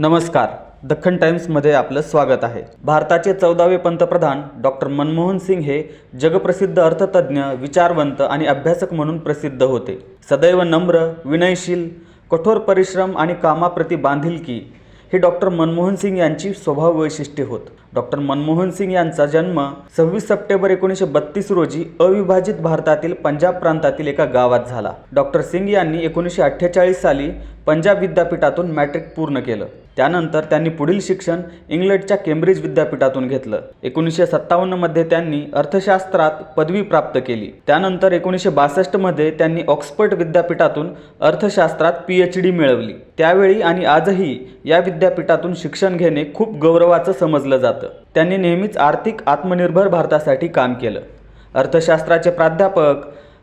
नमस्कार. दख्खन टाइम्समध्ये आपलं स्वागत आहे. भारताचे चौदावे पंतप्रधान डॉक्टर मनमोहन सिंग हे जगप्रसिद्ध अर्थतज्ज्ञ विचारवंत आणि अभ्यासक म्हणून प्रसिद्ध होते. सदैव नम्र विनयशील कठोर परिश्रम आणि कामाप्रती बांधिलकी हे डॉक्टर मनमोहन सिंग यांची स्वभाव वैशिष्ट्ये होत. डॉक्टर मनमोहन सिंग यांचा जन्म सव्वीस सप्टेंबर एकोणीसशे बत्तीस रोजी अविभाजित भारतातील पंजाब प्रांतातील एका गावात झाला. डॉक्टर सिंग यांनी एकोणीसशे अठ्ठेचाळीस साली पंजाब विद्यापीठातून मॅट्रिक पूर्ण केलं. त्यानंतर त्यांनी पुढील शिक्षण इंग्लंडच्या केम्ब्रिज विद्यापीठातून घेतलं. एकोणीसशे सत्तावन्नमध्ये त्यांनी अर्थशास्त्रात पदवी प्राप्त केली. त्यानंतर एकोणीसशे बासष्टमध्ये त्यांनी ऑक्सफर्ड विद्यापीठातून अर्थशास्त्रात पी एच डी मिळवली. त्यावेळी आणि आजही या विद्यापीठातून शिक्षण घेणे खूप गौरवाचं समजलं जातं. त्यांनी नेहमीच आर्थिक आत्मनिर्भर भारतासाठी काम केलं. अर्थशास्त्राचे प्राध्यापक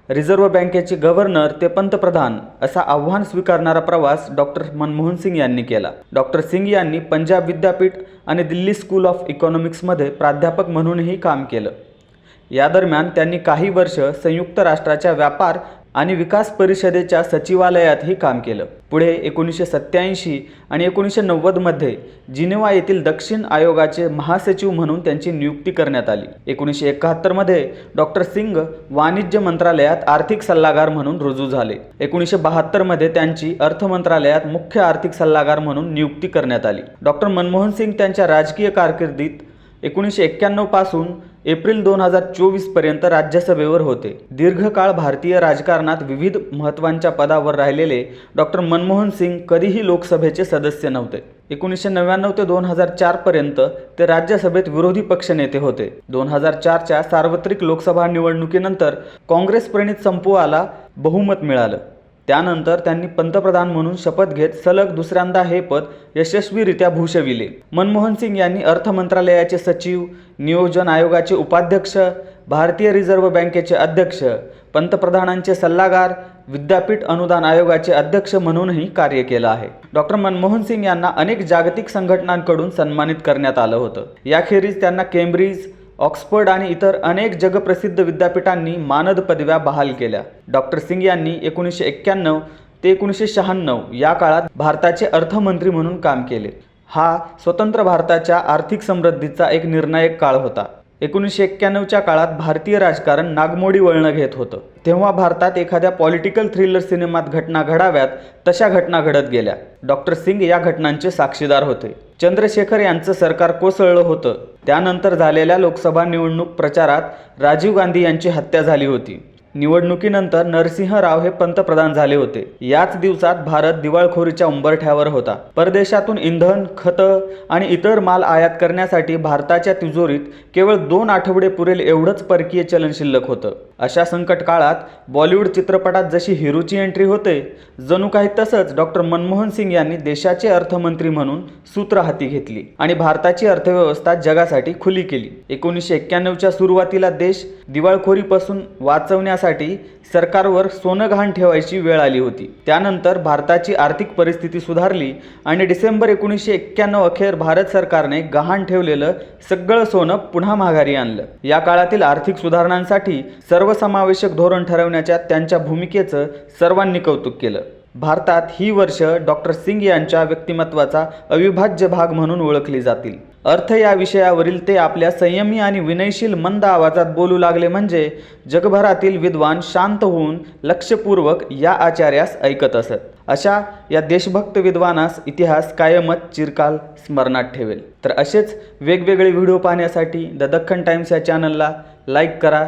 रिझर्व्ह बँकेचे गव्हर्नर ते पंतप्रधान असा आव्हान स्वीकारणारा प्रवास डॉक्टर मनमोहन सिंग यांनी केला. डॉक्टर सिंग यांनी पंजाब विद्यापीठ आणि दिल्ली स्कूल ऑफ इकॉनॉमिक्समध्ये प्राध्यापक म्हणूनही काम केलं. या दरम्यान त्यांनी काही वर्ष संयुक्त राष्ट्राच्या व्यापार आणि विकास परिषदेच्या सचिवालयातही काम केलं. पुढे एकोणीसशे सत्याऐंशी आणि एकोणीसशे नव्वदमध्ये जिनेवा येथील दक्षिण आयोगाचे महासचिव म्हणून त्यांची नियुक्ती करण्यात आली. एकोणीसशे एकाहत्तरमध्ये डॉक्टर सिंग वाणिज्य मंत्रालयात आर्थिक सल्लागार म्हणून रुजू झाले. एकोणीसशे बहात्तरमध्ये त्यांची अर्थ मंत्रालयात मुख्य आर्थिक सल्लागार म्हणून नियुक्ती करण्यात आली. डॉक्टर मनमोहन सिंग त्यांच्या राजकीय कारकिर्दीत एकोणीसशे एक्क्याण्णवपासून पासून एप्रिल दोन हजार चोवीसपर्यंत राज्यसभेवर होते. दीर्घकाळ भारतीय राजकारणात विविध महत्त्वांच्या पदावर राहिलेले डॉक्टर मनमोहन सिंग कधीही लोकसभेचे सदस्य नव्हते. एकोणीसशे नव्याण्णव ते दोन हजार चारपर्यंत ते राज्यसभेत विरोधी पक्षनेते होते. दोन हजार चारच्या सार्वत्रिक लोकसभा निवडणुकीनंतर काँग्रेस प्रणित संपुआला बहुमत मिळालं. त्यानंतर त्यांनी पंतप्रधान म्हणून शपथ घेत सलग दुसऱ्यांदा हे पद यशस्वीरित्या भूषविले. मनमोहन सिंग यांनी अर्थ मंत्रालयाचे सचिव नियोजन आयोगाचे उपाध्यक्ष भारतीय रिझर्व्ह बँकेचे अध्यक्ष पंतप्रधानांचे सल्लागार विद्यापीठ अनुदान आयोगाचे अध्यक्ष म्हणूनही कार्य केलं आहे. डॉक्टर मनमोहन सिंग यांना अनेक जागतिक संघटनांकडून सन्मानित करण्यात आलं होतं. याखेरीज त्यांना केम्ब्रिज ऑक्सफर्ड आणि इतर अनेक जगप्रसिद्ध विद्यापीठांनी मानद पदव्या बहाल केल्या. डॉक्टर सिंग यांनी एकोणीसशे एक्क्याण्णव ते एकोणीसशे शहाण्णव या काळात भारताचे अर्थमंत्री म्हणून काम केले. हा स्वतंत्र भारताच्या आर्थिक समृद्धीचा एक निर्णायक काळ होता. एकोणीसशे एक्क्याण्णवच्या काळात भारतीय राजकारण नागमोडी वळणं घेत होतं. तेव्हा भारतात एखाद्या पॉलिटिकल थ्रिलर सिनेमात घटना घडाव्यात तशा घटना घडत गेल्या. डॉक्टर सिंग या घटनांचे साक्षीदार होते. चंद्रशेखर यांचं सरकार कोसळलं होतं. त्यानंतर झालेल्या लोकसभा निवडणूक प्रचारात राजीव गांधी यांची हत्या झाली होती. निवडणुकीनंतर नरसिंह राव हे पंतप्रधान झाले होते. याच दिवसात भारत दिवाळखोरीच्या उंबरठ्यावर होता. परदेशातून इंधन खतं आणि इतर माल आयात करण्यासाठी भारताच्या तिजोरीत केवळ दोन आठवडे पुरेल एवढंच परकीय चलन शिल्लक होतं. अशा संकट काळात बॉलिवूड चित्रपटात जशी हिरोची एंट्री होते जणू काही तसंच डॉक्टर मनमोहन सिंग यांनी देशाचे अर्थमंत्री म्हणून सूत्र हाती घेतली आणि भारताची अर्थव्यवस्था जगासाठी खुली केली. एकोणीसशे एक्क्याण्णवच्या सुरुवातीला देश दिवाळखोरीपासून वाचवण्यासाठी सरकारवर सोनं घाण ठेवायची वेळ आली होती. त्यानंतर भारताची आर्थिक परिस्थिती सुधारली आणि डिसेंबर एकोणीसशे एक्क्याण्णव अखेर भारत सरकारने गहाण ठेवलेलं सगळं सोनं पुन्हा माघारी आणलं. या काळातील आर्थिक सुधारणांसाठी सर्वसमावेशक धोरण ठरवण्याच्या त्यांच्या भूमिकेचं सर्वांनी कौतुक केलं. भारतात ही वर्ष डॉक्टर सिंग यांच्या व्यक्तिमत्वाचा अविभाज्य भाग म्हणून ओळखली जातील. अर्थ या विषयावरील ते आपल्या संयमी आणि विनयशील मंद आवाजात बोलू लागले म्हणजे जगभरातील विद्वान शांत होऊन लक्षपूर्वक या आचार्यास ऐकत असत. अशा या देशभक्त विद्वानास इतिहास कायमच चिरकाल स्मरणात ठेवेल. तर असेच वेगवेगळे व्हिडिओ पाहण्यासाठी द दख्खन टाइम्स या चॅनलला लाईक करा